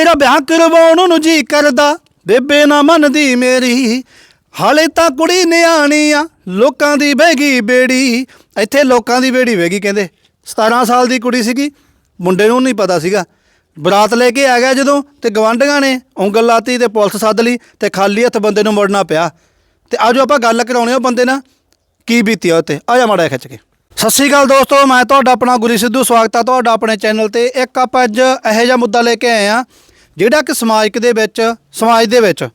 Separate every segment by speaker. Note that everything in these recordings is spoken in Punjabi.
Speaker 1: ਮੇਰਾ ਵਿਆਹ ਕਰਵਾਉਣ ਨੂੰ ਜੀ ਕਰਦਾ। ਬੇਬੇ ਨਾ ਮੰਨਦੀ ਮੇਰੀ। ਹਾਲੇ ਤਾਂ ਕੁੜੀ ਨਿਆਣੀ ਆ, ਲੋਕਾਂ ਦੀ ਬਹਿਗੀ ਬੇੜੀ। ਇੱਥੇ ਲੋਕਾਂ ਦੀ ਬੇੜੀ ਵੇਗੀ ਕਹਿੰਦੇ। 17 ਸਾਲ ਦੀ ਕੁੜੀ ਸੀਗੀ, ਮੁੰਡੇ ਨੂੰ ਨਹੀਂ ਪਤਾ ਸੀਗਾ। ਬਰਾਤ ਲੈ ਕੇ ਆ ਗਿਆ ਜਦੋਂ ਤੇ ਗਵਾਂਢੀਆਂ ਨੇ ਉਂਗਲ ਲਾਤੀ ਤੇ ਪੁਲਿਸ ਸੱਦ ਲਈ ਤੇ ਖਾਲੀ ਹੱਥ ਬੰਦੇ ਨੂੰ ਮੁੜਨਾ ਪਿਆ। ਤੇ ਆਜੋ ਆਪਾਂ ਗੱਲ ਕਰਾਉਣੇ ਉਹ ਬੰਦੇ ਨਾਲ। ਕੀ ਬੀਤੀ ਆ ਉੱਤੇ ਆ ਜਾ ਮਾੜਾ ਖਿੱਚ ਕੇ। ਸਤਿ ਸ਼੍ਰੀ ਅਕਾਲ ਦੋਸਤੋ, ਮੈਂ ਤੁਹਾਡਾ ਆਪਣਾ ਗੁਰੀ ਸਿੱਧੂ, ਸਵਾਗਤ ਆ ਤੁਹਾਡਾ ਆਪਣੇ ਚੈਨਲ ਤੇ। ਇੱਕ ਆਪਾਂ ਅੱਜ ਇਹੋ ਜਿਹਾ ਮੁੱਦਾ ਲੈ ਕੇ ਆਏ ਆ ਜਿਹੜਾ ਕਿ ਸਮਾਜ ਦੇ ਵਿੱਚ ਸਮਾਜ ਦੇ ਵਿੱਚ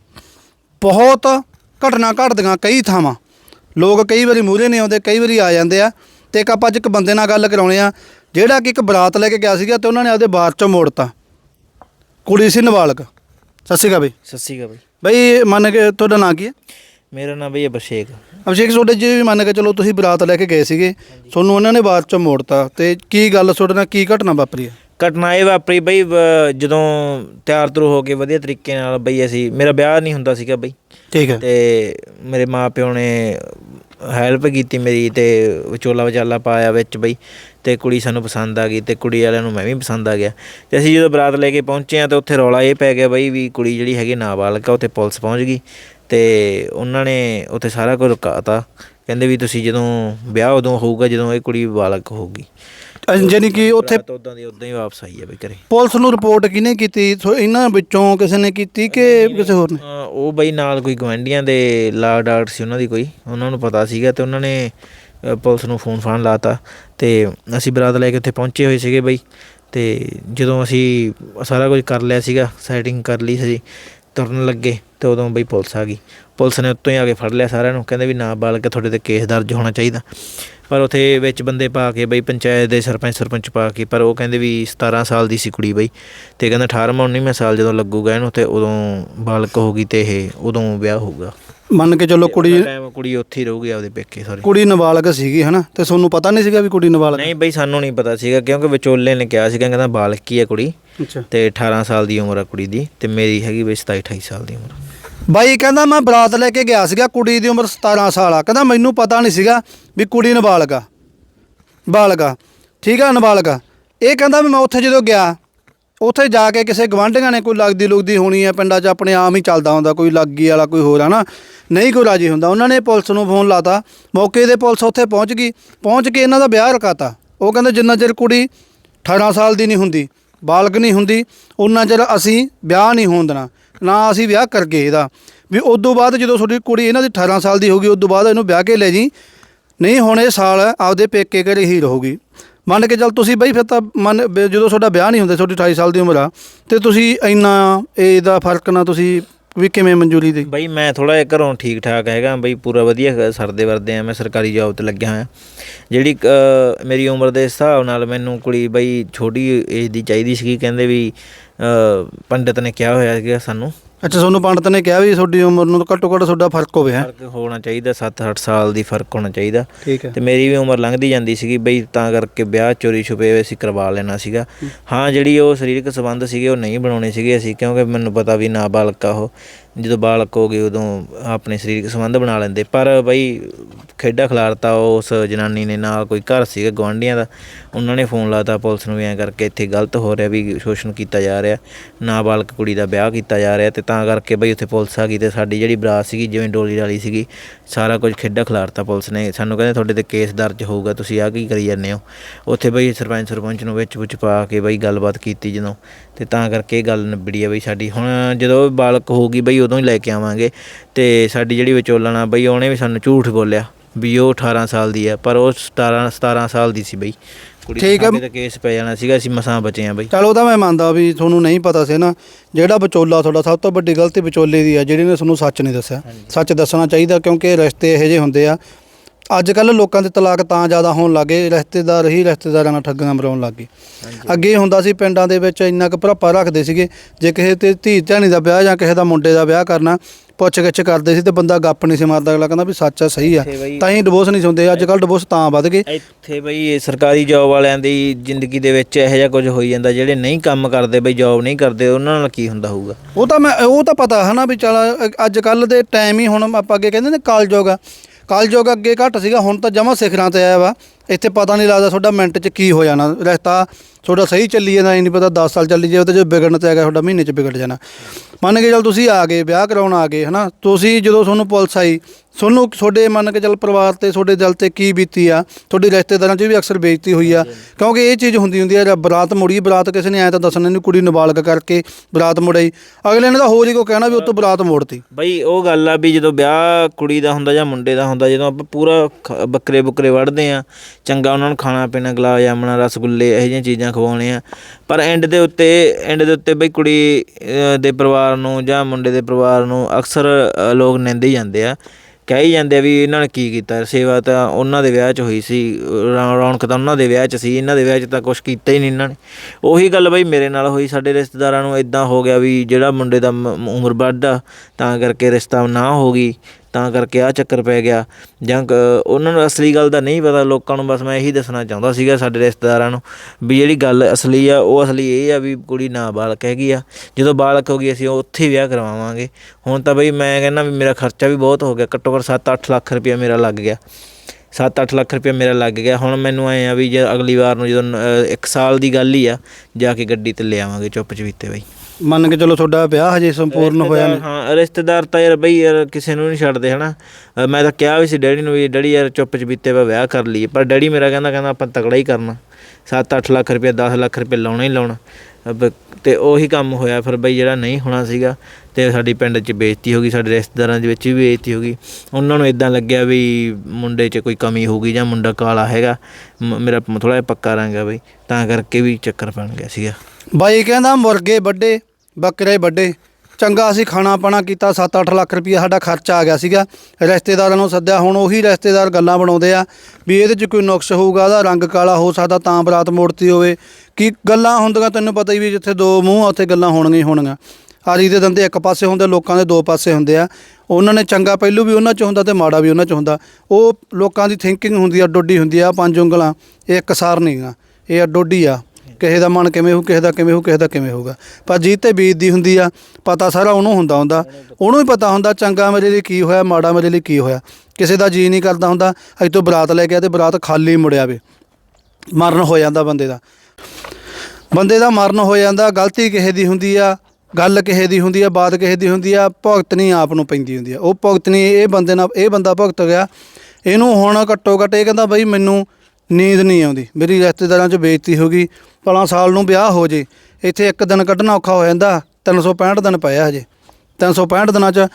Speaker 1: ਬਹੁਤ ਘਟਨਾ ਘਟਦੀਆਂ ਕਈ ਥਾਵਾਂ। ਲੋਕ ਕਈ ਵਾਰੀ ਮੂਹਰੇ ਨਹੀਂ ਆਉਂਦੇ ਕਈ ਵਾਰੀ ਆ ਜਾਂਦੇ ਆ। ਤੇ ਇੱਕ ਆਪਾਂ ਅੱਜ ਇੱਕ ਬੰਦੇ ਨਾਲ ਗੱਲ ਕਰਾਉਣੇ ਆ ਜਿਹੜਾ ਕਿ ਇੱਕ ਬਰਾਤ ਲੈ ਕੇ ਗਿਆ ਸੀਗਾ ਤੇ ਉਹਨਾਂ ਨੇ ਆਪਦੇ ਬਾਰ ਚੋਂ ਮੋੜਤਾ। ਕੁੜੀ ਸੀ ਨਾਬਾਲਗ। ਸਤਿ ਸ਼੍ਰੀ ਅਕਾਲ ਬਈ।
Speaker 2: ਸਤਿ ਸ਼੍ਰੀ ਅਕਾਲ ਬਈ।
Speaker 1: ਬਈ ਮੰਨ ਕੇ ਤੁਹਾਡਾ ਨਾਂ ਕੀ ਹੈ?
Speaker 2: ਮੇਰਾ ਨਾਮ ਬਈ ਅਭਿਸ਼ੇਕ।
Speaker 1: ਅਭਿਸ਼ੇਕ ਤੁਹਾਡੇ ਜੀ ਵੀ ਮੰਨ ਕੇ ਚਲੋ ਤੁਸੀਂ ਬਰਾਤ ਲੈ ਕੇ ਗਏ ਸੀਗੇ। ਤੁਹਾਨੂੰ ਉਹਨਾਂ ਨੇ ਬਾਅਦ ਚੋਂ ਮੋੜਤਾ। ਤੇ ਕੀ ਗੱਲ ਤੁਹਾਡੇ ਨਾਲ ਕੀ ਘਟਨਾ ਵਾਪਰੀ ਹੈ?
Speaker 2: ਘਟਨਾ ਇਹ ਵਾਪਰੀ ਬਈ ਜਦੋਂ ਤਿਆਰ ਤੁਰ ਹੋ ਕੇ ਵਧੀਆ ਤਰੀਕੇ ਨਾਲ ਬਈ ਅਸੀਂ ਮੇਰਾ ਵਿਆਹ ਨਹੀਂ ਹੁੰਦਾ ਸੀਗਾ ਬਈ।
Speaker 1: ਠੀਕ ਹੈ।
Speaker 2: ਤੇ ਮੇਰੇ ਮਾਪਿਓ ਨੇ ਹੈਲਪ ਕੀਤੀ ਮੇਰੀ ਤੇ ਵਿਚੋਲਾ ਵਿਚਾਲਾ ਪਾਇਆ ਵਿੱਚ ਬਈ ਤੇ ਕੁੜੀ ਸਾਨੂੰ ਪਸੰਦ ਆ ਗਈ ਤੇ ਕੁੜੀ ਵਾਲਿਆਂ ਨੂੰ ਮੈਂ ਵੀ ਪਸੰਦ ਆ ਗਿਆ। ਤੇ ਅਸੀਂ ਜਦੋਂ ਬਰਾਤ ਲੈ ਕੇ ਪਹੁੰਚੇ ਆ ਤੇ ਉੱਥੇ ਰੌਲਾ ਇਹ ਪੈ ਗਿਆ ਬਈ ਵੀ ਕੁੜੀ ਜਿਹੜੀ ਹੈਗੀ ਨਾਬਾਲਗ ਆ ਉੱਥੇ ਪੁਲਿਸ ਪਹੁੰਚ ਗਈ। ਤੇ ਉਹਨਾਂ ਨੇ ਉੱਥੇ ਸਾਰਾ ਕੁਝ ਰੁਕਾਤਾ ਕਹਿੰਦੇ ਵੀ ਤੁਸੀਂ ਜਦੋਂ ਵਿਆਹ ਉਦੋਂ ਹੋਊਗਾ ਜਦੋਂ ਇਹ ਕੁੜੀ ਬਾਲਗ ਹੋਊਗੀ।
Speaker 1: ਜਾਨੀ ਕਿ ਉੱਥੇ
Speaker 2: ਉਦਾਂ ਦੀ ਉਦਾਂ ਹੀ ਵਾਪਸ ਆਈ ਆ ਬਈ ਘਰੇ।
Speaker 1: ਪੁਲਿਸ ਨੂੰ ਰਿਪੋਰਟ ਕਿਹਨੇ ਕੀਤੀ? ਸੋ ਇਹਨਾਂ ਵਿੱਚੋਂ ਕਿਸੇ ਨੇ ਕੀਤੀ ਕਿ ਕਿਸੇ ਹੋਰ ਨੇ?
Speaker 2: ਅਹ ਉਹ ਬਈ ਨਾਲ ਕੋਈ ਗਵੰਡੀਆਂ ਦੇ ਲਾ ਡਾਕਟਰ ਸੀ ਉਹਨਾਂ ਦੀ ਕੋਈ। ਉਹਨਾਂ ਨੂੰ ਪਤਾ ਸੀਗਾ ਤੇ ਉਹਨਾਂ ਨੇ ਪੁਲਿਸ ਨੂੰ ਫੋਨ ਫਾਨ ਲਾਤਾ ਤੇ ਅਸੀਂ ਬਰਾਤ ਲੈ ਕੇ ਉੱਥੇ ਪਹੁੰਚੇ ਹੋਏ ਸੀਗੇ ਬਈ। ਤੇ ਜਦੋਂ ਅਸੀਂ ਸਾਰਾ ਕੁਝ ਕਰ ਲਿਆ ਸੀਗਾ ਸੈਟਿੰਗ ਕਰ ਲਈ ਸੀ ਤੁਰਨ ਲੱਗੇ ਤੇ ਉਦੋਂ ਬਈ ਪੁਲਿਸ ਆ ਗਈ। ਪੁਲਿਸ ਨੇ ਉੱਤੋਂ ਹੀ ਆ ਕੇ ਫੜ ਲਿਆ ਸਾਰਿਆਂ ਨੂੰ ਕਹਿੰਦੇ ਵੀ ਨਾ ਬਾਲ ਕੇ ਤੁਹਾਡੇ ਤੇ ਕੇਸ ਦਰਜ ਹੋਣਾ ਚਾਹੀਦਾ। ਪਰ ਉਥੇ ਵਿੱਚ ਬੰਦੇ ਪਾ ਕੇ ਬਈ ਪੰਚਾਇਤ ਦੇ ਸਰਪੰਚ ਸਰਪੰਚ ਪਾ ਕੇ ਪਰ ਉਹ ਕਹਿੰਦੇ ਵੀ 17 ਸਾਲ ਦੀ ਸੀ ਕੁੜੀ ਬਈ। ਤੇ ਕਹਿੰਦਾ 18ਵਾਂ 19ਵਾਂ ਸਾਲ ਜਦੋਂ ਲੱਗੂਗਾ ਇਹਨੂੰ ਤੇ ਉਦੋਂ ਬਾਲਕ ਹੋਗੀ ਤੇ ਇਹ ਉਦੋਂ ਵਿਆਹ ਹੋਊਗਾ।
Speaker 1: ਮੰਨ ਕੇ ਚਲੋ ਕੁੜੀ
Speaker 2: ਟਾਈਮ ਕੁੜੀ ਉੱਥੇ ਹੀ ਰਹੂਗੀ ਆਪਦੇ ਪੇਕੇ ਸਾਰੇ
Speaker 1: ਕੁੜੀ ਨਾਬਾਲਗ ਸੀਗੀ ਹਨਾ? ਤੇ ਤੁਹਾਨੂੰ ਪਤਾ ਨਹੀਂ ਸੀਗਾ ਵੀ ਕੁੜੀ ਨਾਬਾਲਗ?
Speaker 2: ਨਹੀਂ ਬਈ ਸਾਨੂੰ ਨਹੀਂ ਪਤਾ ਸੀਗਾ ਕਿਉਂਕਿ ਵਿਚੋਲੇ ਨੇ ਕਿਹਾ ਸੀਗਾ ਕਹਿੰਦਾ ਬਾਲਕ ਹੀ ਹੈ ਕੁੜੀ। ਤੇ 18 ਸਾਲ ਦੀ ਉਮਰ ਆ ਕੁੜੀ ਦੀ ਤੇ ਮੇਰੀ ਹੈਗੀ ਬਈ 27 28 ਸਾਲ ਦੀ ਉਮਰ।
Speaker 1: ਬਾਈ ਕਹਿੰਦਾ ਮੈਂ ਬਰਾਤ ਲੈ ਕੇ ਗਿਆ ਸੀਗਾ ਕੁੜੀ ਦੀ ਉਮਰ 17 ਸਾਲ ਆ। ਕਹਿੰਦਾ ਮੈਨੂੰ ਪਤਾ ਨਹੀਂ ਸੀਗਾ ਵੀ ਕੁੜੀ ਨਾਬਾਲਗ ਆ। ਬਾਲਗ ਆ। ਠੀਕ ਆ, ਨਾਬਾਲਗ ਆ। ਇਹ ਕਹਿੰਦਾ ਵੀ ਮੈਂ ਉੱਥੇ ਜਦੋਂ ਗਿਆ, ਉੱਥੇ ਜਾ ਕੇ ਕਿਸੇ ਗਵਾਂਢੀਆਂ ਨੇ ਕੋਈ ਲੱਗਦੀ ਲੁਗਦੀ ਹੋਣੀ ਹੈ ਪਿੰਡਾਂ 'ਚ ਆਪਣੇ ਆਮ ਹੀ ਚੱਲਦਾ ਹੁੰਦਾ, ਕੋਈ ਲੱਗੀ ਵਾਲਾ, ਕੋਈ ਹੋਰ ਹੈ ਨਾ ਨਹੀਂ ਕੋਈ ਰਾਜੀ ਹੁੰਦਾ। ਉਹਨਾਂ ਨੇ ਪੁਲਿਸ ਨੂੰ ਫੋਨ ਲਾਤਾ। ਮੌਕੇ ਤੇ ਪੁਲਿਸ ਉੱਥੇ ਪਹੁੰਚ ਗਈ। ਪਹੁੰਚ ਕੇ ਇਹਨਾਂ ਦਾ ਵਿਆਹ ਰਕਾਤਾ ਉਹ ਕਹਿੰਦੇ ਜਿੰਨਾ ਚਿਰ ਕੁੜੀ 18 ਸਾਲ ਦੀ ਨਹੀਂ ਹੁੰਦੀ, ਬਾਲਗ ਨਹੀਂ ਹੁੰਦੀ ਉਹਨਾਂ ਚਿਰ ਅਸੀਂ ਵਿਆਹ ਨਹੀਂ ਹੋਣ ਦੇਣਾ। ਨਾ ਅਸੀਂ ਵਿਆਹ ਕਰਗੇ ਇਹਦਾ। ਵੀ ਉਸ ਤੋਂ ਬਾਅਦ ਜਦੋਂ ਤੁਹਾਡੀ ਕੁੜੀ ਇਹਨਾਂ ਦੀ 18 ਸਾਲ ਦੀ ਹੋ ਗਈ ਉਸ ਤੋਂ ਬਾਅਦ ਇਹਨੂੰ ਵਿਆਹ ਕੇ ਲੈ ਜੀ। ਨਹੀਂ, ਹੁਣ ਇਹ ਸਾਲ ਆਪਦੇ ਪੇਕੇ ਘਰੇ ਹੀ ਰਹੂਗੀ। ਮੰਨ ਕੇ ਚੱਲ ਤੁਸੀਂ ਬਈ ਫਿਰ ਤਾਂ ਮੰਨ ਜਦੋਂ ਤੁਹਾਡਾ ਵਿਆਹ ਨਹੀਂ ਹੁੰਦਾ, ਤੁਹਾਡੀ 28 ਸਾਲ ਦੀ ਉਮਰ ਆ, ਤੇ ਤੁਸੀਂ ਇੰਨਾ ਇਹਦਾ ਫ਼ਰਕ ਨਾ ਤੁਸੀਂ ਵੀ ਕਿਵੇਂ ਮਨਜ਼ੂਰੀ ਦੇ?
Speaker 2: ਬਈ ਮੈਂ ਥੋੜਾ ਜਿਹਾ ਘਰੋਂ ਠੀਕ ਠਾਕ ਹੈਗਾ ਬਈ ਪੂਰਾ ਵਧੀਆ ਸਰਦੇ ਵਰਦੇ ਆ ਮੈਂ ਸਰਕਾਰੀ ਜੌਬ ਤੇ ਲੱਗਿਆ ਹੋਇਆ। ਜਿਹੜੀ ਅ, ਮੇਰੀ ਉਮਰ ਦੇ ਹਿਸਾਬ ਨਾਲ ਮੈਨੂੰ ਕੁੜੀ ਬਈ ਛੋਟੀ ਏਜ ਦੀ ਚਾਹੀਦੀ ਸੀਗੀ ਕਹਿੰਦੇ ਵੀ ਅ, ਪੰਡਿਤ ਨੇ ਕਿਹਾ ਹੋਇਆ ਸੀਗਾ ਸਾਨੂੰ।
Speaker 1: ਅੱਛਾ ਤੁਹਾਨੂੰ ਪੰਡਤ ਨੇ ਕਿਹਾ ਵੀ ਤੁਹਾਡੀ ਉਮਰ ਨੂੰ ਘੱਟੋ ਘੱਟ ਤੁਹਾਡਾ ਫ਼ਰਕ ਹੋਵੇ ਹੈ?
Speaker 2: ਫ਼ਰਕ ਹੋਣਾ ਚਾਹੀਦਾ 7-8 ਸਾਲ ਦੀ ਫ਼ਰਕ ਹੋਣਾ ਚਾਹੀਦਾ।
Speaker 1: ਠੀਕ ਹੈ।
Speaker 2: ਤੇ ਮੇਰੀ ਵੀ ਉਮਰ ਲੰਘਦੀ ਜਾਂਦੀ ਸੀਗੀ ਬਈ ਤਾਂ ਕਰਕੇ ਵਿਆਹ ਚੋਰੀ ਛੁਪੇ ਅਸੀਂ ਕਰਵਾ ਲੈਣਾ ਸੀਗਾ। ਹਾਂ। ਜਿਹੜੀ ਉਹ ਸਰੀਰਕ ਸੰਬੰਧ ਸੀਗੇ ਉਹ ਨਹੀਂ ਬਣਾਉਣੇ ਸੀਗੇ ਅਸੀਂ ਕਿਉਂਕਿ ਮੈਨੂੰ ਪਤਾ ਵੀ ਨਾ ਬਾਲਕ ਆ ਉਹ। ਜਦੋਂ ਬਾਲਕ ਹੋ ਗਏ ਉਦੋਂ ਆਪਣੇ ਸਰੀਰਕ ਸੰਬੰਧ ਬਣਾ ਲੈਂਦੇ। ਪਰ ਬਈ ਖੇਡਾ ਖਿਲਾਰਤਾ, ਉਸ ਜਨਾਨੀ ਨੇ ਨਾਲ ਕੋਈ ਘਰ ਸੀਗਾ ਗੁਆਂਢੀਆਂ ਦਾ, ਉਹਨਾਂ ਨੇ ਫੋਨ ਲਾਤਾ ਪੁਲਿਸ ਨੂੰ ਵੀ ਐਂ ਕਰਕੇ ਇੱਥੇ ਗਲਤ ਹੋ ਰਿਹਾ ਵੀ ਸ਼ੋਸ਼ਣ ਕੀਤਾ ਜਾ ਰਿਹਾ, ਨਾਬਾਲਗ ਕੁੜੀ ਦਾ ਵਿਆਹ ਕੀਤਾ ਜਾ ਰਿਹਾ ਤੇ ਤਾਂ ਕਰਕੇ ਬਈ ਉੱਥੇ ਪੁਲਿਸ ਆ ਗਈ ਤੇ ਸਾਡੀ ਜਿਹੜੀ ਬਰਾਤ ਸੀਗੀ, ਜਿਵੇਂ ਡੋਲੀ ਵਾਲੀ ਸੀਗੀ, ਸਾਰਾ ਕੁਝ ਖੇਡਾ ਖਿਲਾਰਤਾ ਪੁਲਿਸ ਨੇ, ਸਾਨੂੰ ਕਹਿੰਦੇ ਤੁਹਾਡੇ ਤੇ ਕੇਸ ਦਰਜ ਹੋਊਗਾ, ਤੁਸੀਂ ਆ ਕੀ ਕਰੀ ਜਾਂਦੇ ਹੋ? ਉੱਥੇ ਬਈ ਸਰਪੰਚ ਸਰਪੰਚ ਨੂੰ ਵਿੱਚ ਵਿੱਚ ਪਾ ਕੇ ਬਈ ਗੱਲਬਾਤ ਕੀਤੀ ਜਦੋਂ, ਤੇ ਤਾਂ ਕਰਕੇ ਇਹ ਗੱਲ ਨਿਬੜੀ ਆ ਬਈ ਸਾਡੀ, ਹੁਣ ਜਦੋਂ ਬਾਲਕ ਹੋਊਗੀ ਬਈ ਉਦੋਂ ਹੀ ਲੈ ਕੇ ਆਵਾਂਗੇ, ਤੇ ਸਾਡੀ ਜਿਹੜੀ ਵਿਚੋਲਣ ਆ ਬਈ ਉਹਨੇ ਵੀ ਸਾਨੂੰ ਝੂਠ ਬੋਲਿਆ। ਵੀ ਉਹ 18 ਸਾਲ ਦੀ ਆ ਪਰ ਉਹ 17 17 ਸਾਲ ਦੀ ਸੀ ਬਈ। ਕੁੜੀ
Speaker 1: ਠੀਕ ਆ।
Speaker 2: ਸਾਡੇ ਤੇ ਕੇਸ ਪੈ ਜਾਣਾ ਸੀਗਾ ਅਸੀਂ ਮਸਾਂ ਬਚੇ ਆ ਬਈ।
Speaker 1: ਚਲ ਉਹਦਾ ਮੈਂ ਮੰਨਦਾ ਵੀ ਤੁਹਾਨੂੰ ਨਹੀਂ ਪਤਾ ਸੀ ਨਾ ਜਿਹੜਾ ਵਿਚੋਲਾ ਤੁਹਾਡਾ ਸਭ ਤੋਂ ਵੱਡੀ ਗਲਤੀ ਵਿਚੋਲੇ ਦੀ ਆ ਜਿਹੜੀ ਨੇ ਤੁਹਾਨੂੰ ਸੱਚ ਨਹੀਂ ਦੱਸਿਆ। ਸੱਚ ਦੱਸਣਾ ਚਾਹੀਦਾ ਕਿਉਂਕਿ ਰਿਸ਼ਤੇ ਇਹੋ ਜਿਹੇ ਹੁੰਦੇ ਆ। ਅੱਜ ਕੱਲ ਲੋਕਾਂ ਦੇ ਤਲਾਕ ਤਾਂ ਜ਼ਿਆਦਾ ਹੋਣ ਲੱਗੇ ਰਿਸ਼ਤੇਦਾਰ ਹੀ ਰਿਸ਼ਤੇਦਾਰਾਂ ਨਾਲ ਠੱਗੀਆਂ ਮਰਾਉਣ ਲੱਗੇ ਅੱਗੇ ਹੁੰਦਾ ਸੀ ਪਿੰਡਾਂ ਦੇ ਵਿੱਚ ਇੰਨਾ ਕੁ ਭਰਾਪਾ ਰੱਖਦੇ ਸੀਗੇ ਜੇ ਕਿਸੇ ਤੇ ਧੀ ਧਿਆਣੀ ਦਾ ਵਿਆਹ ਜਾਂ ਕਿਸੇ ਦਾ ਮੁੰਡੇ ਦਾ ਵਿਆਹ ਕਰਨਾ ਪੁੱਛ ਗਿੱਛ ਕਰਦੇ ਸੀ ਤੇ ਬੰਦਾ ਗੱਪ ਨਹੀਂ ਸੀ ਮਾਰਦਾ। ਅਗਲਾ ਕਹਿੰਦਾ ਵੀ ਸੱਚ ਆ ਸਹੀ ਆ।
Speaker 2: ਇੱਥੇ ਬਈ-
Speaker 1: ਤਾਂ ਹੀ ਡਿਵੋਰਸ ਨਹੀਂ ਹੁੰਦੇ। ਅੱਜ ਕੱਲ ਡਿਵੋਰਸ ਤਾਂ ਵੱਧ ਗਏ।
Speaker 2: ਇੱਥੇ ਬਈ ਇਹ ਸਰਕਾਰੀ ਜੌਬ ਵਾਲਿਆਂ ਦੀ ਜ਼ਿੰਦਗੀ ਦੇ ਵਿੱਚ ਇਹੋ ਜਿਹਾ ਕੁਝ ਹੋਈ ਜਾਂਦਾ ਜਿਹੜੇ ਨਹੀਂ ਕੰਮ ਕਰਦੇ ਬਈ ਜੌਬ ਨਹੀਂ ਕਰਦੇ ਉਹਨਾਂ ਨਾਲ ਕੀ ਹੁੰਦਾ ਹੋਊਗਾ?
Speaker 1: ਉਹ ਤਾਂ ਮੈਂ ਉਹ ਤਾਂ ਪਤਾ ਹੈ ਨਾ ਵੀ ਚਲ ਅੱਜ ਕੱਲ ਦੇ ਟਾਈਮ ਹੀ ਹੁਣ ਆਪਾਂ ਅੱਗੇ ਕਹਿੰਦੇ ਨੇ ਕਾਲਯੁਗ ਆ। ਕਾਲਯੁਗ ਅੱਗੇ ਘੱਟ ਸੀਗਾ ਹੁਣ ਤਾਂ ਜਮਾ ਸਿਖਰਾਂ ਤੇ ਆਇਆ ਵਾ। ਇੱਥੇ ਪਤਾ ਨਹੀਂ ਲੱਗਦਾ ਤੁਹਾਡਾ ਮਿੰਟ 'ਚ ਕੀ ਹੋ ਜਾਣਾ। ਰਸਤਾ ਤੁਹਾਡਾ ਸਹੀ ਚੱਲੀ ਜਾਂਦਾ ਨਹੀਂ ਪਤਾ 10 ਸਾਲ ਚੱਲੀ ਜੇ ਉਹਦੇ 'ਚ ਵਿਗੜਨ ਤੇ ਆ ਗਿਆ ਤੁਹਾਡਾ ਮਹੀਨੇ 'ਚ ਵਿਗੜ ਜਾਣਾ। ਮੰਨ ਕੇ ਚੱਲ ਤੁਸੀਂ ਆ ਗਏ ਵਿਆਹ ਕਰਾਉਣ ਆ ਗਏ ਹਨਾ? ਤੁਸੀਂ ਜਦੋਂ ਤੁਹਾਨੂੰ ਪੁਲਿਸ ਆਈ ਤੁਹਾਨੂੰ ਤੁਹਾਡੇ ਮੰਨ ਕੇ ਚੱਲ ਪਰਿਵਾਰ ਤੇ ਤੁਹਾਡੇ ਦਿਲ ਤੇ ਕੀ ਬੀਤੀ ਆ? ਤੁਹਾਡੇ ਰਿਸ਼ਤੇਦਾਰਾਂ 'ਚ ਵੀ ਅਕਸਰ ਬੇਇੱਜ਼ਤੀ ਹੋਈ ਆ। ਕਿਉਂਕਿ ਇਹ ਚੀਜ਼ ਹੁੰਦੀ ਹੁੰਦੀ ਆ ਜਦ ਬਰਾਤ ਮੁੜੀ ਬਰਾਤ ਕਿਸੇ ਨੇ ਐ ਤਾਂ ਦੱਸਣਾ ਨਹੀਂ ਕੁੜੀ ਨਾਬਾਲਗ ਕਰਕੇ ਬਰਾਤ ਮੁੜਾਈ। ਅਗਲੇ ਨੇ ਤਾਂ ਹੋ ਜੀ ਕੋ ਕਹਿਣਾ ਵੀ ਉੱਤੋਂ ਬਰਾਤ ਮੋੜਤੀ।
Speaker 2: ਬਈ ਉਹ ਗੱਲ ਆ ਵੀ ਜਦੋਂ ਵਿਆਹ ਕੁੜੀ ਦਾ ਹੁੰਦਾ ਜਾਂ ਮੁੰਡੇ ਦਾ ਹੁੰਦਾ ਜਦੋਂ ਆਪਾਂ ਪੂਰਾ ਬੱਕਰੇ ਬੁੱਕਰੇ ਵੜਦੇ ਆ ਚੰਗਾ ਉਹਨਾਂ ਨੂੰ ਖਾਣਾ ਪੀਣਾ, ਗੁਲਾਬ ਜਾਮਣਾ, ਰਸਗੁੱਲੇ ਇਹੋ ਜਿਹੀਆਂ ਚੀਜ਼ਾਂ ਖਵਾਉਣੇ ਆ। ਪਰ ਐਂਡ ਦੇ ਉੱਤੇ ਐਂਡ ਦੇ ਉੱਤੇ ਬਈ ਕੁੜੀ ਦੇ ਪਰਿਵਾਰ ਨੂੰ ਜਾਂ ਮੁੰਡੇ ਦੇ ਪਰਿਵਾਰ ਨੂੰ ਅਕਸਰ ਲੋਕ ਨਿੰਦੇ ਹੀ ਜਾਂਦੇ ਆ। ਕਹੀ ਜਾਂਦੇ ਆ ਵੀ ਇਹਨਾਂ ਨੇ ਕੀ ਕੀਤਾ। ਸੇਵਾ ਤਾਂ ਉਹਨਾਂ ਦੇ ਵਿਆਹ 'ਚ ਹੋਈ ਸੀ, ਰੌ- ਰੌਣਕ ਤਾਂ ਉਹਨਾਂ ਦੇ ਵਿਆਹ 'ਚ ਸੀ, ਇਹਨਾਂ ਦੇ ਵਿਆਹ 'ਚ ਤਾਂ ਕੁਝ ਕੀਤਾ ਹੀ ਨਹੀਂ ਇਹਨਾਂ ਨੇ। ਉਹੀ ਗੱਲ ਬਈ ਮੇਰੇ ਨਾਲ ਹੋਈ, ਸਾਡੇ ਰਿਸ਼ਤੇਦਾਰਾਂ ਨੂੰ ਇਦਾਂ ਹੋ ਗਿਆ ਵੀ ਜਿਹੜਾ ਮੁੰਡੇ ਦਾ ਉਮਰ ਵੱਧਦਾ, ਤਾਂ ਕਰਕੇ ਰਿਸ਼ਤਾ ਨਾ ਹੋ ਗਈ। ਤਾਂ ਕਰਕੇ ਆਹ ਚੱਕਰ ਪੈ ਗਿਆ। ਜਾਂ ਉਹਨਾਂ ਨੂੰ ਅਸਲੀ ਗੱਲ ਦਾ ਨਹੀਂ ਪਤਾ ਲੋਕਾਂ ਨੂੰ, ਬਸ ਮੈਂ ਇਹੀ ਦੱਸਣਾ ਚਾਹੁੰਦਾ ਸੀਗਾ ਸਾਡੇ ਰਿਸ਼ਤੇਦਾਰਾਂ ਨੂੰ ਵੀ ਜਿਹੜੀ ਗੱਲ ਅਸਲੀ ਆ, ਉਹ ਅਸਲੀ ਇਹ ਆ ਵੀ ਕੁੜੀ ਨਾ ਬਾਲਕ ਹੈਗੀ ਆ। ਜਦੋਂ ਬਾਲਕ ਹੋ ਗਈ, ਅਸੀਂ ਉੱਥੇ ਹੀ ਵਿਆਹ ਕਰਵਾਵਾਂਗੇ। ਹੁਣ ਤਾਂ ਬਈ ਮੈਂ ਕਹਿੰਦਾ ਵੀ ਮੇਰਾ ਖਰਚਾ ਵੀ ਬਹੁਤ ਹੋ ਗਿਆ, ਘੱਟੋ ਘੱਟ 7-8 ਲੱਖ ਰੁਪਇਆ ਮੇਰਾ ਲੱਗ ਗਿਆ। 7-8 ਲੱਖ ਰੁਪਇਆ ਮੇਰਾ ਲੱਗ ਗਿਆ। ਹੁਣ ਮੈਨੂੰ ਐ ਆ ਵੀ ਜੇ ਅਗਲੀ ਵਾਰ ਨੂੰ ਜਦੋਂ 1 ਸਾਲ ਦੀ ਗੱਲ ਹੀ ਆ, ਜਾ ਕੇ ਗੱਡੀ ਤੇ ਲੈ ਆਵਾਂਗੇ ਚੁੱਪ ਚਵੀਤੇ ਬਈ।
Speaker 1: ਮੰਨ ਕੇ ਚਲੋ ਤੁਹਾਡਾ ਵਿਆਹ ਹਜੇ ਸੰਪੂਰਨ ਹੋਇਆ ਨਹੀਂ
Speaker 2: ਹਾਂ ਰਿਸ਼ਤੇਦਾਰ ਤਾਂ ਯਾਰ ਬਈ ਯਾਰ ਕਿਸੇ ਨੂੰ ਨਹੀਂ ਛੱਡਦੇ ਹਨਾ? ਅ, ਮੈਂ ਤਾਂ ਕਿਹਾ ਵੀ ਸੀ ਡੈਡੀ ਨੂੰ ਵੀ ਡੈਡੀ ਯਾਰ ਚੁੱਪ ਚਪੀਤੇ ਵਾ ਵਿਆਹ ਕਰ ਲਈਏ। ਪਰ ਡੈਡੀ ਮੇਰਾ ਕਹਿੰਦਾ ਕਹਿੰਦਾ ਆਪਾਂ ਤਗੜਾ ਹੀ ਕਰਨਾ। 7-8 ਲੱਖ ਰੁਪਏ 10 ਲੱਖ ਰੁਪਏ ਲਾਉਣਾ ਹੀ ਲਾਉਣਾ। ਅ, ਬ- ਤੇ ਉਹੀ ਕੰਮ ਹੋਇਆ ਫਿਰ ਬਈ ਜਿਹੜਾ ਨਹੀਂ ਹੋਣਾ ਸੀਗਾ ਤੇ ਸਾਡੀ ਪਿੰਡ 'ਚ ਬੇਇੱਜ਼ਤੀ ਹੋ ਗਈ, ਸਾਡੇ ਰਿਸ਼ਤੇਦਾਰਾਂ ਦੇ ਵਿੱਚ ਵੀ ਬੇਇੱਜ਼ਤੀ ਹੋ ਗਈ। ਉਹਨਾਂ ਨੂੰ ਇਦਾਂ ਲੱਗਿਆ ਵੀ ਮੁੰਡੇ 'ਚ ਕੋਈ ਕਮੀ ਹੋਊਗੀ ਜਾਂ ਮੁੰਡਾ ਕਾਲਾ ਹੈਗਾ, ਮ- ਮੇਰਾ ਥੋੜਾ ਜਿਹਾ ਪੱਕਾ ਰੰਗ ਆ ਬਈ, ਤਾਂ ਕਰਕੇ ਵੀ ਚੱਕਰ ਪੈਣ ਗਿਆ ਸੀਗਾ।
Speaker 1: ਬਾਈ ਕਹਿੰਦਾ ਮੁਰਗੇ ਵੱਡੇ, ਬੱਕਰੇ ਵੱਡੇ, ਚੰਗਾ ਅਸੀਂ ਖਾਣਾ ਪਾਣਾ ਕੀਤਾ 7-8 ਲੱਖ ਰੁਪਏ ਸਾਡਾ ਖਰਚਾ ਆ ਗਿਆ ਸੀਗਾ। ਰਿਸ਼ਤੇਦਾਰਾਂ ਨੂੰ ਸੱਦਿਆ, ਹੁਣ ਉਹੀ ਰਿਸ਼ਤੇਦਾਰ ਗੱਲਾਂ ਬਣਾਉਂਦੇ ਆ ਵੀ ਇਹਦੇ 'ਚ ਕੋਈ ਨੁਕਸ ਹੋਊਗਾ, ਉਹਦਾ ਰੰਗ ਕਾਲਾ ਹੋ ਸਕਦਾ, ਤਾਂ ਬਰਾਤ ਮੋੜਤੀ ਹੋਵੇ। ਕੀ ਗੱਲਾਂ ਹੁੰਦੀਆਂ ਤੈਨੂੰ ਪਤਾ ਹੀ ਵੀ ਜਿੱਥੇ ਦੋ ਮੂੰਹ ਆ, ਉੱਥੇ ਗੱਲਾਂ ਹੋਣਗੀਆਂ ਹੋਣਗੀਆਂ। ਆਰੀ ਦੇ ਦੰਦੇ ਇੱਕ ਪਾਸੇ ਹੁੰਦੇ, ਲੋਕਾਂ ਦੇ ਦੋ ਪਾਸੇ ਹੁੰਦੇ ਆ। ਉਹਨਾਂ ਨੇ ਚੰਗਾ ਪਹਿਲੂ ਵੀ ਉਹਨਾਂ 'ਚ ਹੁੰਦਾ ਤੇ ਮਾੜਾ ਵੀ ਉਹਨਾਂ 'ਚ ਹੁੰਦਾ। ਉਹ ਲੋਕਾਂ ਦੀ ਥਿੰਕਿੰਗ ਹੁੰਦੀ ਆ, ਡੋਡੀ ਹੁੰਦੀ ਆ, ਪੰਜ ਉਂਗਲਾਂ, ਇਹ ਇੱਕਸਾਰ ਆ, ਇਹ ਅੱਡੋਡੀ ਆ। ਕਿਸੇ ਦਾ ਮਨ ਕਿਵੇਂ ਹੋ ਕਿਸੇ ਦਾ ਕਿਵੇਂ ਹੋ ਕਿਸੇ ਦਾ ਕਿਵੇਂ ਹੋਊਗਾ। ਪਰ ਜੀਤ ਤੇ ਬੀਤਦੀ ਹੁੰਦੀ ਆ, ਪਤਾ ਸਾਰਾ ਉਹਨੂੰ ਹੁੰਦਾ ਹੁੰਦਾ। ਉਹਨੂੰ ਹੀ ਪਤਾ ਹੁੰਦਾ ਚੰਗਾ ਮੇਰੇ ਲਈ ਕੀ ਹੋਇਆ, ਮਾੜਾ ਮੇਰੇ ਲਈ ਕੀ ਹੋਇਆ। ਕਿਸੇ ਦਾ ਜੀ ਨਹੀਂ ਕਰਦਾ ਹੁੰਦਾ ਅੱਜ ਤੋਂ ਬਰਾਤ ਲੈ ਕੇ ਆ ਤੇ ਬਰਾਤ ਖਾਲੀ ਮੁੜਿਆ ਵੇ। ਮਰਨ ਹੋ ਜਾਂਦਾ ਬੰਦੇ ਦਾ। ਬੰਦੇ ਦਾ ਮਰਨ ਹੋ ਜਾਂਦਾ, ਗਲਤੀ ਕਿਸੇ ਦੀ ਹੁੰਦੀ ਆ ਗੱਲ ਕਿਸੇ ਦੀ ਹੁੰਦੀ ਆ, ਬਾਤ ਕਿਸੇ ਦੀ ਹੁੰਦੀ ਆ ਭੁਗਤਣੀ ਆਪ ਨੂੰ ਪੈਂਦੀ ਹੁੰਦੀ ਆ। ਉਹ ਭੁਗਤਣੀ ਇਹ ਬੰਦੇ ਨਾਲ, ਇਹ ਬੰਦਾ ਭੁਗਤ ਗਿਆ, ਇਹਨੂੰ ਹੁਣ ਘੱਟੋ ਘੱਟ ਇਹ ਕਹਿੰਦਾ ਬਈ ਮੈਨੂੰ ਨੀਂਦ ਨਹੀਂ ਆਉਂਦੀ। ਮੇਰੀ ਰਿਸ਼ਤੇਦਾਰਾਂ 'ਚ ਬੇਇੱਜ਼ਤੀ ਹੋ ਗਈ, ਭਲਾ ਸਾਲ ਨੂੰ ਵਿਆਹ ਹੋ ਜੇ, ਇੱਥੇ ਇੱਕ ਦਿਨ ਕੱਢਣਾ ਔਖਾ ਹੋ ਜਾਂਦਾ 365 ਦਿਨ ਪਏ ਆ ਹਜੇ। 365 ਦਿਨਾਂ 'ਚ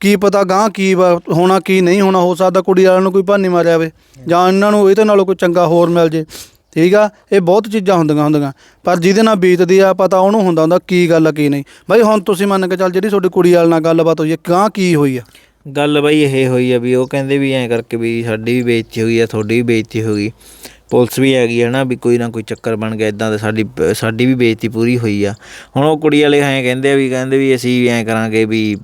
Speaker 1: ਕੀ ਪਤਾ ਗਾਂ ਕੀ ਵਾ- ਹੋਣਾ ਕੀ ਨਹੀਂ ਹੋਣਾ, ਹੋ ਸਕਦਾ ਕੁੜੀ ਵਾਲਿਆਂ ਨੂੰ ਕੋਈ ਭਾਨੀ ਮਾਰਿਆ ਵੇ ਜਾਂ ਇਹਨਾਂ ਨੂੰ ਇਹਦੇ ਨਾਲੋਂ ਕੋਈ ਚੰਗਾ ਹੋਰ ਮਿਲ ਜੇ। ਠੀਕ ਆ? ਇਹ ਬਹੁਤ ਚੀਜ਼ਾਂ ਹੁੰਦੀਆਂ ਹੁੰਦੀਆਂ। ਪਰ ਜਿਹਦੇ ਨਾਲ ਬੀਤਦੀ ਆ, ਪਤਾ ਉਹਨੂੰ ਹੁੰਦਾ ਹੁੰਦਾ ਕੀ ਗੱਲ ਆ, ਕੀ ਨਹੀਂ। ਬਾਈ ਹੁਣ ਤੁਸੀਂ ਮੰਨ ਕੇ ਚੱਲ ਜਿਹੜੀ ਤੁਹਾਡੀ ਕੁੜੀ ਵਾਲੇ ਨਾਲ ਗੱਲਬਾਤ ਹੋਈ ਹੈ ਕਾਂ ਕੀ ਹੋਈ ਆ?
Speaker 2: ਗੱਲ ਬਈ ਇਹ ਹੋਈ ਆ ਵੀ ਉਹ ਕਹਿੰਦੇ ਵੀ ਐਂ ਕਰਕੇ ਵੀ ਸਾਡੀ ਵੀ ਬੇਇੱਜ਼ਤੀ ਹੋਈ ਆ, ਤੁਹਾਡੀ ਵੀ ਬੇਇੱਜ਼ਤੀ ਹੋਈ ਪੁਲਿਸ ਵੀ ਹੈਗੀ ਹੈ ਨਾ ਵੀ ਕੋਈ ਨਾ ਕੋਈ ਚੱਕਰ ਬਣ ਗਿਆ ਇਦਾਂ ਦਾ ਸਾਡੀ ਸਾਡੀ ਵੀ ਬੇਇੱਜ਼ਤੀ ਪੂਰੀ ਹੋਈ ਆ। ਹੁਣ ਉਹ ਕੁੜੀ ਵਾਲੇ ਐਂ ਕਹਿੰਦੇ ਆ ਵੀ, ਕਹਿੰਦੇ ਵੀ ਅਸੀਂ ਐਂ ਕਰਾਂਗੇ ਵੀ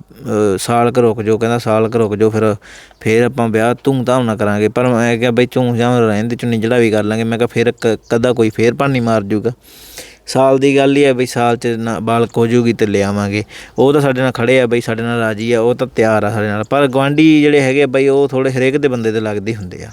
Speaker 2: ਸਾਲ ਕੁ ਰੁਕ ਜਾਓ, ਕਹਿੰਦਾ ਸਾਲ ਕੁ ਰੁਕ ਜਾਓ, ਫਿਰ ਫਿਰ ਆਪਾਂ ਵਿਆਹ ਧੂਮ ਧਾਮ ਨਾਲ ਕਰਾਂਗੇ। ਪਰ ਮੈਂ ਕਿਹਾ ਬਈ ਝੂਮ ਜਾਮ ਰਹਿਣ ਦੇ ਚੁੰਨੀ ਜਿਹੜਾ ਵੀ ਕਰ ਲਾਂਗੇ। ਮੈਂ ਕਿਹਾ ਫਿਰ ਕ- ਕਦਾ ਕੋਈ ਫੇਰ ਭਾਨੀ ਮਾਰ ਜੂਗਾ। ਸਾਲ ਦੀ ਗੱਲ ਹੀ ਹੈ ਬਈ, ਸਾਲ ਚ ਨਾ ਬਾਲਕ ਹੋ ਜੂਗੀ ਤੇ ਲਿਆਵਾਂਗੇ। ਉਹ ਤਾਂ ਸਾਡੇ ਨਾਲ ਖੜੇ ਆ ਬਈ, ਸਾਡੇ ਨਾਲ ਰਾਜੀ ਆ, ਉਹ ਤਾਂ ਤਿਆਰ ਆ ਸਾਡੇ ਨਾਲ। ਪਰ ਗਵਾਂਢੀ ਜਿਹੜੇ ਹੈਗੇ ਆ ਬਈ, ਉਹ ਥੋੜੇ ਹਰੇਕ ਦੇ ਬੰਦੇ ਤੇ ਲੱਗਦੇ ਹੁੰਦੇ ਆ।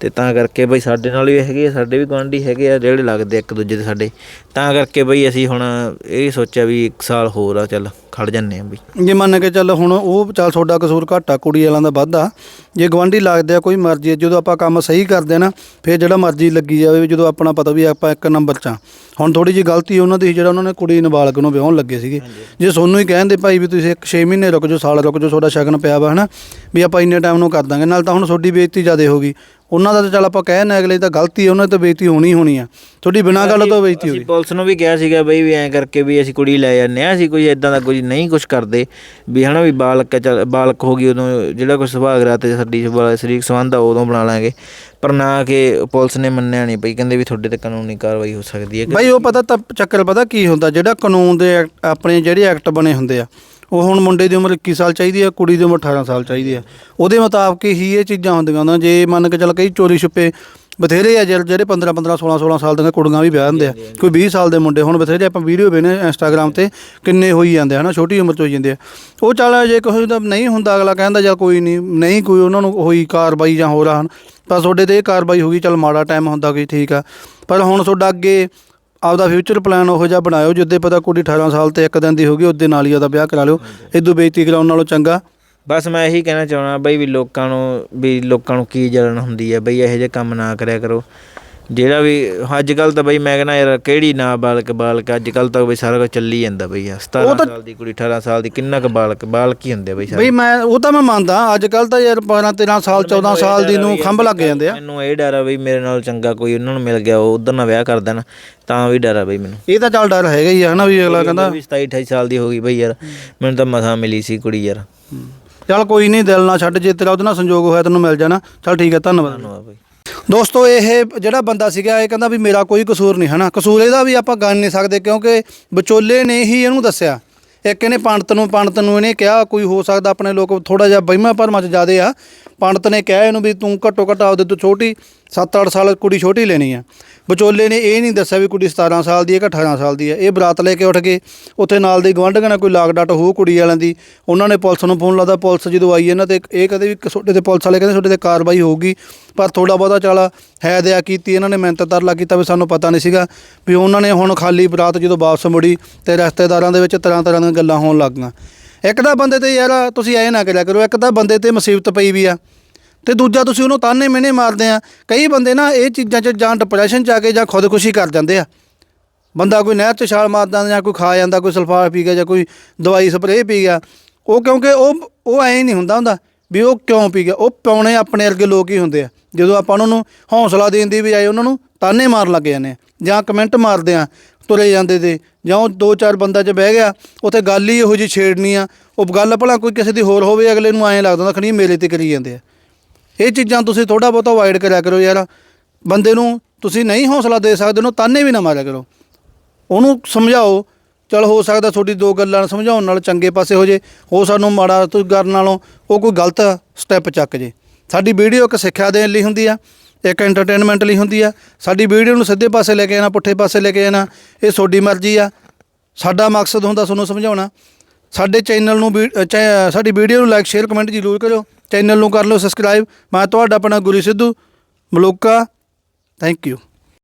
Speaker 2: ਤੇ ਤਾਂ ਕਰਕੇ ਬਈ ਸਾਡੇ ਨਾਲ ਵੀ ਹੈਗੇ ਆ ਸਾਡੇ ਵੀ ਗਵਾਂਢੀ ਹੈਗੇ ਆ ਜਿਹੜੇ ਲੱਗਦੇ ਆ ਇੱਕ ਦੂਜੇ ਦੇ ਸਾਡੇ। ਤਾਂ ਕਰਕੇ ਬਈ ਅਸੀਂ ਹੁਣ ਇਹ ਸੋਚਿਆ ਵੀ ਇੱਕ ਸਾਲ ਹੋਰ ਆ ਚੱਲ ਖੜ ਜੰਨੇ ਆ ਬਈ।
Speaker 1: ਜੇ ਮੰਨ ਕੇ ਚੱਲ ਹੁਣ ਉਹ ਚੱਲ ਤੁਹਾਡਾ ਕਸੂਰ ਘੱਟ ਆ ਕੁੜੀ ਵਾਲਾਂ ਦਾ ਵੱਧ ਆ। ਜੇ ਗਵਾਂਢੀ ਲੱਗਦੇ ਆ ਕੋਈ ਮਰਜ਼ੀ ਆ, ਜਦੋਂ ਆਪਾਂ ਕੰਮ ਸਹੀ ਕਰਦੇ ਆ ਨਾ ਫਿਰ ਜਿਹੜਾ ਮਰਜ਼ੀ ਲੱਗੀ ਜਾਵੇ ਵੀ ਜਦੋਂ ਆਪਣਾ ਪਤਾ ਵੀ ਆਪਾਂ ਇੱਕ ਨੰਬਰ 'ਚ ਆ। ਹੁਣ ਥੋੜੀ ਜੀ ਗਲਤੀ ਉਹਨਾਂ ਦੀ ਸੀ ਜਿਹੜਾ ਉਹਨਾਂ ਨੇ ਕੁੜੀ ਨਾਬਾਲਗ ਨੂੰ ਵਿਆਹਣ ਲੱਗੇ ਸੀਗੇ। ਜੇ ਸੋਨੂੰ ਹੀ ਕਹਿੰਦੇ ਭਾਈ ਵੀ ਤੁਸੀਂ ਇੱਕ 6 ਮਹੀਨੇ ਰੁਕ ਜਾਓ ਸਾਲ ਰੁਕ ਜਾਓ ਤੁਹਾਡਾ ਸ਼ਗਨ ਪਿਆ ਵਾ ਹਨਾ ਵੀ ਆਪਾਂ ਇੰਨੇ ਟਾਈਮ ਨੂੰ ਕਰ ਦਾਂਗੇ ਨਾਲ ਤਾਂ ਹੁਣ ਤੁਹਾਡੀ ਬੇਇੱਜ਼ਤੀ ਜ਼ਿਆਦਾ ਹੋ ਗਈ। ਉਹਨਾਂ ਦਾ ਤਾਂ ਚੱਲ ਆਪਾਂ ਕਹਿ ਨਾ ਅਗਲੇ ਤਾਂ ਗਲਤੀ ਉਹਨਾਂ ਤਾਂ ਬੇਇੱਜ਼ਤੀ ਹੋਣੀ ਹੋਣੀ ਆ। ਤੁਹਾਡੀ ਬਿਨਾਂ ਗੱਲ ਤੋਂ ਬੇਇੱਜ਼ਤੀ ਹੋ
Speaker 2: ਅਸੀਂ
Speaker 1: ਗਈ
Speaker 2: ਪੁਲਿਸ ਨੂੰ ਵੀ ਕਿਹਾ ਸੀਗਾ ਬਈ ਵੀ ਐਂ ਕਰਕੇ ਵੀ ਅਸੀਂ ਕੁੜੀ ਲੈ ਜਾਂਦੇ ਆ ਅਸੀਂ ਕੋਈ ਇਦਾਂ ਦਾ ਕੁਝ ਨਹੀਂ ਕੁਝ ਕਰਦੇ। ਵੀ ਹਨਾ ਵੀ ਬਾਲਕ ਬਾਲਕ ਹੋ ਗਈ ਉਦੋਂ ਜਿਹੜਾ ਕੋਈ ਸੁਭਾਗ ਰਾਤ ਤੇ ਸਾਡੀ ਸੁਭਾਅ ਸਰੀਕ ਸੰਬੰਧ ਆ ਉਦੋਂ ਬਣਾ ਲਾਂਗੇ। ਪਰ ਨਾ ਕਿ ਪੁਲਿਸ ਨੇ ਮੰਨਿਆ ਨਹੀਂ ਬਈ ਕਹਿੰਦੇ ਵੀ ਤੁਹਾਡੇ ਤੇ ਕਾਨੂੰਨੀ ਕਾਰਵਾਈ ਹੋ ਸਕਦੀ ਹੈ।
Speaker 1: ਬਾਈ ਉਹ ਪਤਾ ਤਾਂ ਚੱਕਰ ਪਤਾ ਕੀ ਹੁੰਦਾ ਜਿਹੜਾ ਕਾਨੂੰਨ ਦੇ ਆਪਣੇ ਜਿਹੜੇ ਐਕਟ ਬਣੇ ਹੁੰਦੇ ਆ ਉਹ ਹੁਣ ਮੁੰਡੇ ਦੀ ਉਮਰ 21 ਸਾਲ ਚਾਹੀਦੀ ਆ ਕੁੜੀ ਦੀ ਉਮਰ 18 ਸਾਲ ਚਾਹੀਦੀ ਆ। ਉਹਦੇ ਮੁਤਾਬਕ ਹੀ ਇਹ ਚੀਜ਼ਾਂ ਹੁੰਦੀਆਂ ਉਹਨਾਂ ਜੇ ਮੰਨ ਕੇ ਚੱਲ ਕਈ ਚੋਰੀ ਛੁਪੇ ਬਥੇਰੇ ਆ ਜਿਹੜੇ ਜਿਹੜੇ 15 15 16 16 ਸਾਲ ਦੀਆਂ ਕੁੜੀਆਂ ਵੀ ਵਿਆਹ ਹੁੰਦੇ ਆ। ਕੋਈ 20 ਸਾਲ ਦੇ ਮੁੰਡੇ ਹੁਣ ਬਥੇਰੇ ਆਪਾਂ ਵੀਡੀਓ ਵੇਨੇ ਇੰਸਟਾਗ੍ਰam ਤੇ ਕਿੰਨੇ ਹੋਈ ਜਾਂਦੇ ਹਨਾ? ਛੋਟੀ ਉਮਰ ਚ ਹੋਈ ਜਾਂਦੇ ਆ। ਉਹ ਚੱਲ ਜੇ ਕੋਈ ਦਾ ਨਹੀਂ ਹੁੰਦਾ ਅਗਲਾ ਕਹਿੰਦਾ ਜਾਂ ਕੋਈ ਨਹੀਂ ਨਹੀਂ ਕੋਈ ਉਹਨਾਂ ਨੂੰ ਹੋਈ ਕਾਰਵਾਈ ਜਾਂ ਹੋਰ ਹਨ? ਪਰ ਤੁਹਾਡੇ ਤੇ ਇਹ ਕਾਰਵਾਈ ਹੋ ਗਈ ਚਲ ਮਾੜਾ ਟਾਈਮ ਹੁੰਦਾ ਕੋਈ ਠੀਕ ਆ। ਪਰ ਹੁਣ ਤੁਹਾਡਾ ਅੱਗੇ ਆਪਦਾ ਫਿਊਚਰ ਪਲਾਨ ਉਹੋ ਜਿਹਾ ਬਣਾਇਓ ਜਿੱਦੇ ਪਤਾ ਕੁੜੀ 18 ਸਾਲ ਤੇ ਇੱਕ ਦਿਨ ਦੀ ਹੋ ਗਈ ਉਹਦੇ ਨਾਲ ਹੀ ਉਹਦਾ ਵਿਆਹ ਕਰਾ ਲਿਓ। ਇਦੋਂ ਬੇਇੱਜ਼ਤੀ ਕਰਾਉਣ ਨਾਲੋਂ ਚੰਗਾ।
Speaker 2: ਬਸ ਮੈਂ ਇਹੀ ਕਹਿਣਾ ਚਾਹਣਾ ਬਈ ਵੀ ਲੋਕਾਂ ਨੂੰ, ਵੀ ਲੋਕਾਂ ਨੂੰ ਕੀ ਜਲਨ ਹੁੰਦੀ ਹੈ, ਬਈ ਇਹੋ ਜਿਹੇ ਕੰਮ ਨਾ ਕਰਿਆ ਕਰੋ। ਜਿਹੜਾ ਵੀ ਅੱਜ ਕੱਲ ਤਾਂ ਬਈ ਮੈਂ ਕਹਿੰਦਾ ਯਾਰ ਕਿਹੜੀ ਨਾ ਬਾਲਕ ਬਾਲਕ ਅੱਜ ਕੱਲ ਤਾਂ ਬਈ ਸਾਰਾ ਕੁਝ ਚੱਲੀ ਜਾਂਦਾ ਬਈ ਆ। 17 ਸਾਲ ਦੀ ਕੁੜੀ 18 ਸਾਲ ਦੀ ਕਿੰਨਾ ਕੁ ਬਾਲਕ ਬਾਲਕ ਹੀ ਹੁੰਦੇ ਬਈ ਸਾਰੇ।
Speaker 1: ਬਈ ਮੈਂ ਉਹ ਤਾਂ ਮੈਂ ਮੰਨਦਾ ਅੱਜ ਕੱਲ ਤਾਂ ਯਾਰ 12 13 ਸਾਲ 14 ਸਾਲ ਦੀ ਨੂੰ ਖੰਭ ਲੱਗ ਜਾਂਦੇ ਆ।
Speaker 2: ਮੈਨੂੰ ਇਹ ਡਰ ਆ ਬਈ ਮੇਰੇ ਨਾਲ ਚੰਗਾ ਕੋਈ ਉਹਨਾਂ ਨੂੰ ਮਿਲ ਗਿਆ ਉਹ ਉਧਰ ਨਾਲ ਵਿਆਹ ਕਰ ਦੇਣ ਤਾਂ ਵੀ ਡਰ ਆ ਬਈ ਮੈਨੂੰ।
Speaker 1: ਇਹ ਤਾਂ ਚੱਲ ਡਰ ਹੈਗਾ ਹੀ ਆ ਹਨਾ ਵੀ ਅਗਲਾ ਕਹਿੰਦਾ
Speaker 2: ਵੀ 27 28 ਸਾਲ ਦੀ ਹੋ ਗਈ ਬਈ ਯਾਰ ਮੈਨੂੰ ਤਾਂ ਮਸਾ ਮਿਲੀ ਸੀ ਕੁੜੀ ਯਾਰ।
Speaker 1: ਚੱਲ ਕੋਈ ਨਹੀਂ ਦਿਲ ਨਾ ਛੱਡ ਜੇ ਤੇਰਾ ਉਹਦੇ ਨਾਲ ਸੰਜੋਗ ਹੋਇਆ ਤੈਨੂੰ ਮਿਲ ਜਾਣਾ ਚੱਲ ਠੀਕ ਹੈ ਧੰਨਵਾਦ।
Speaker 2: ਧੰਨਵਾਦ ਬਈ।
Speaker 1: ਦੋਸਤੋ, ਇਹ ਜਿਹੜਾ ਬੰਦਾ ਸੀਗਾ, ਇਹ ਕਹਿੰਦਾ ਵੀ ਮੇਰਾ ਕੋਈ ਕਸੂਰ ਨਹੀਂ, ਹਨਾ? ਕਸੂਰ ਇਹਦਾ ਵੀ ਆਪਾਂ ਗਣ ਨਹੀਂ ਸਕਦੇ, ਕਿਉਂਕਿ ਵਿਚੋਲੇ ਨੇ ਹੀ ਇਹਨੂੰ ਦੱਸਿਆ। ਇੱਕ ਇਹਨੇ ਪੰਡਤ ਨੂੰ ਪੰਡਤ ਨੂੰ ਇਹਨੇ ਕਿਹਾ, ਕੋਈ ਹੋ ਸਕਦਾ ਆਪਣੇ ਲੋਕ ਥੋੜਾ ਜਿਹਾ ਬਹਿਮਾ ਭਰਮਾਂ ਚ ਜ਼ਿਆਦੇ ਆ। ਪੰਡਤ ਨੇ ਕਿਹਾ ਇਹਨੂੰ ਵੀ ਤੂੰ ਘੱਟੋ ਘੱਟ ਆਪਦੇ ਤੋਂ ਛੋਟੀ 7-8 ਸਾਲ ਕੁੜੀ ਛੋਟੀ ਲੈਣੀ ਆ। ਵਿਚੋਲੇ ਨੇ ਇਹ ਨਹੀਂ ਦੱਸਿਆ ਵੀ ਕੁੜੀ 17 ਸਾਲ ਦੀ ਹੈ ਕਿ 18 ਸਾਲ ਦੀ ਹੈ। ਇਹ ਬਰਾਤ ਲੈ ਕੇ ਉੱਠ ਗਏ। ਉੱਥੇ ਨਾਲ ਦੇ ਗਵਾਂਢੀਆਂ ਨਾਲ ਕੋਈ ਲਾਗ ਡਾਟ ਹੋ ਕੁੜੀ ਵਾਲਿਆਂ ਦੀ। ਉਹਨਾਂ ਨੇ ਪੁਲਿਸ ਨੂੰ ਫੋਨ ਲਾਦਾ ਪੁਲਿਸ ਜਦੋਂ ਆਈ ਇਹਨਾਂ ਤੇ ਇਹ ਕਦੇ ਵੀ ਤੁਹਾਡੇ ਤੇ ਪੁਲਿਸ ਵਾਲੇ ਕਹਿੰਦੇ ਤੁਹਾਡੇ ਤੇ ਕਾਰਵਾਈ ਹੋਊਗੀ। ਪਰ ਥੋੜਾ ਬਹੁਤਾ ਚਾਲਾ ਹੈ ਦਿਆ ਕੀਤੀ, ਇਹਨਾਂ ਨੇ ਮਿਹਨਤ ਤਰਲਾ ਕੀਤਾ ਵੀ ਸਾਨੂੰ ਪਤਾ ਨਹੀਂ ਸੀਗਾ ਵੀ ਉਹਨਾਂ ਨੇ ਹੁਣ ਖਾਲੀ ਬਰਾਤ ਜਦੋਂ ਵਾਪਸ ਮੁੜੀ ਤੇ ਰਿਸ਼ਤੇਦਾਰਾਂ ਦੇ ਵਿੱਚ ਤਰ੍ਹਾਂ ਤਰ੍ਹਾਂ ਦੀਆਂ ਗੱਲਾਂ ਹੋਣ ਲੱਗ ਗਈਆਂ। ਇੱਕ ਤਾਂ ਬੰਦੇ ਤੇ ਯਾਰ ਤੁਸੀਂ ਐ ਨਾ ਕਰਿਆ ਕਰੋ, ਇੱਕ ਤਾਂ ਬੰਦੇ ਤੇ ਮੁਸੀਬਤ ਪਈ ਵੀ ਆ ਤੇ ਦੂਜਾ ਤੁਸੀਂ ਉਹਨੂੰ ਤਾਨੇ ਮਿਹਣੇ ਮਾਰਦੇ ਆ। ਕਈ ਬੰਦੇ ਨਾ ਇਹ ਚੀਜ਼ਾਂ 'ਚ ਜਾਂ ਡਿਪਰੈਸ਼ਨ 'ਚ ਆ ਕੇ ਜਾਂ ਖੁਦਕੁਸ਼ੀ ਕਰ ਜਾਂਦੇ ਆ। ਬੰਦਾ ਕੋਈ ਨਹਿਰ 'ਚ ਛਾਲ ਮਾਰਦਾ ਜਾਂ ਕੋਈ ਖਾ ਜਾਂਦਾ, ਕੋਈ ਸਲਫਾਟ ਪੀ ਗਿਆ ਜਾਂ ਕੋਈ ਦਵਾਈ ਸਪਰੇਅ ਪੀ ਗਿਆ, ਉਹ ਕਿਉਂਕਿ ਉਹ ਉਹ ਐਂ ਨਹੀਂ ਹੁੰਦਾ ਹੁੰਦਾ ਵੀ ਉਹ ਕਿਉਂ ਪੀ ਗਿਆ, ਉਹ ਪਿਉਣੇ ਆਪਣੇ ਵਰਗੇ ਲੋਕ ਹੀ ਹੁੰਦੇ ਆ। ਜਦੋਂ ਆਪਾਂ ਉਹਨਾਂ ਨੂੰ ਹੌਸਲਾ ਦੇਣ ਦੀ ਬਜਾਏ ਉਹਨਾਂ ਨੂੰ ਤਾਨੇ ਮਾਰ ਲੱਗ ਜਾਂਦੇ ਆ ਜਾਂ ਕਮੈਂਟ ਮਾਰਦੇ ਆ ਤੁਰੇ ਜਾਂਦੇ ਤੇ। ਜਾਂ ਉਹ ਦੋ ਚਾਰ ਬੰਦਾ 'ਚ ਬਹਿ ਗਿਆ, ਉੱਥੇ ਗੱਲ ਹੀ ਇਹੋ ਜਿਹੀ ਛੇੜਨੀ ਆ। ਉਹ ਗੱਲ ਭਲਾ ਕੋਈ ਕਿਸੇ ਦੀ ਹੋਰ ਹੋਵੇ, ਅਗਲੇ ਨੂੰ ਐਂ ਲੱਗਦਾ ਹੁੰਦਾ, ਖਣੀ ਮੇਰੇ ਤੇ ਕਰੀ ਜਾਂਦੇ ਆ। ਇਹ ਚੀਜ਼ਾਂ ਤੁਸੀਂ ਥੋੜਾ ਬਹੁਤਾ ਅਵਾਇਡ ਕਰਿਆ ਕਰੋ ਯਾਰ। ਬੰਦੇ ਨੂੰ ਤੁਸੀਂ ਨਹੀਂ ਹੌਸਲਾ ਦੇ ਸਕਦੇ, ਉਹਨੂੰ ਤਾਨੇ ਵੀ ਨਾ ਮਾਰਿਆ ਕਰੋ। ਉਹਨੂੰ ਸਮਝਾਓ, ਚਲ ਹੋ ਸਕਦਾ ਤੁਹਾਡੀ ਦੋ ਗੱਲਾਂ ਸਮਝਾਉਣ ਨਾਲ ਚੰਗੇ ਪਾਸੇ ਹੋ ਜੇ। ਹੋ ਸਾਨੂੰ ਮਾੜਾ ਤੁਸੀਂ ਕਰਨ ਨਾਲੋਂ ਉਹ ਕੋਈ ਗਲਤ ਸਟੈਪ ਚੱਕ ਜੇ। ਸਾਡੀ ਵੀਡੀਓ ਇੱਕ ਸਿੱਖਿਆ ਦੇਣ ਲਈ ਹੁੰਦੀ ਆ। ਇੱਕ ਐਂਟਰਟੇਨਮੈਂਟ ਲਈ ਹੁੰਦੀ ਆ। ਸਾਡੀ ਵੀਡੀਓ ਨੂੰ ਸਿੱਧੇ ਪਾਸੇ ਲੈ ਕੇ ਆਣਾ ਪੁੱਠੇ ਪਾਸੇ ਲੈ ਕੇ ਆਣਾ ਇਹ ਤੁਹਾਡੀ ਮਰਜ਼ੀ ਆ। ਸਾਡਾ ਮਕਸਦ ਹੁੰਦਾ ਤੁਹਾਨੂੰ ਸਮਝਾਉਣਾ। ਸਾਡੇ ਚੈਨਲ ਨੂੰ ਵੀ- ਚੈ- ਸਾਡੀ ਵੀਡੀਓ ਨੂੰ ਲਾਈਕ ਸ਼ੇਅਰ ਕਮੈਂਟ ਜ਼ਰੂਰ ਕਰੋ ਚੈਨਲ ਨੂੰ ਕਰ ਲਓ ਸਬਸਕ੍ਰਾਈਬ ਮੈਂ ਤੁਹਾਡਾ ਆਪਣਾ ਗੁਰੂ ਸਿੱਧੂ, ਮਲੋਕਾ। Thank you